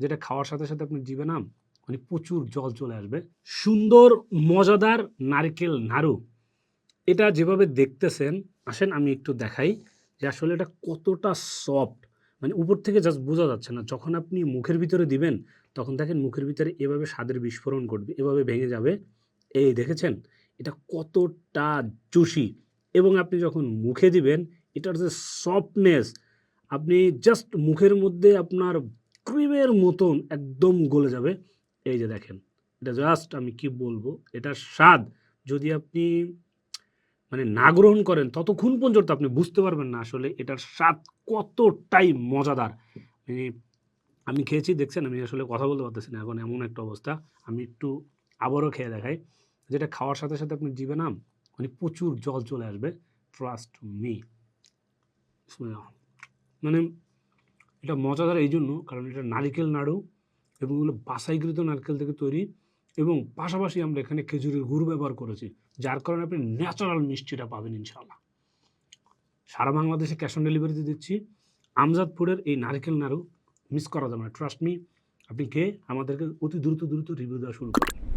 যেটা খাওয়ার সাথে সাথে আপনি জিভে না মানে প্রচুর জল চলে আসবে। সুন্দর, মজাদার নারকেল নাড়ু। এটা যেভাবে দেখতেছেন, আসেন আমি একটু দেখাই যে আসলে এটা কতটা সফট মানে উপর থেকে জাস্ট বোঝা যাচ্ছে না। যখন আপনি মুখের ভিতরে দিবেন, তখন দেখেন মুখের ভিতরে এভাবে স্বাদের বিস্ফোরণ ঘটবে, এভাবে ভেঙে যাবে। এই দেখেছেন? এটা কতটা জুসি এবং আপনি যখন মুখে দিবেন, এটার যে সফটনেস আপনি জাস্ট মুখের মধ্যে আপনার ক্রিমের মতন একদম গলে যাবে। এই যে দেখেন, এটা জাস্ট আমি কি বলব, এটার স্বাদ যদি আপনি মানে না গ্রহণ করেন, ততক্ষণ পর্যন্ত আপনি বুঝতে পারবেন না আসলে এটার স্বাদ কতটাই মজাদার। মানে আমি খেয়েছি, দেখছেন? আমি আসলে কথা বলতে পারতেছি না, এখন এমন একটা অবস্থা। আমি একটু আবারও খেয়ে দেখাই। যেটা খাওয়ার সাথে সাথে আপনি জিভে না মানে প্রচুর জল চলে আসবে। ট্রাস্ট মি মানে এটা মজাদার এই জন্য কারণ এটা নারিকেল নাড়ু এবং এগুলো বাসাইকৃত নারকেল থেকে তৈরি এবং পাশাপাশি আমরা এখানে খেজুরের গুড় ব্যবহার করেছি, যার কারণে আপনি ন্যাচারাল মিষ্টিটা পাবেন ইনশাল্লাহ সারা বাংলাদেশে ক্যাশ অন ডেলিভারিতে দিচ্ছি। আমজাদপুরের এই নারকেল নাড়ু মিস করা যাবে না, ট্রাস্ট মি, আপনি খেয়ে আমাদেরকে অতি দ্রুত দ্রুত রিভিউ দেওয়া শুরু করুন।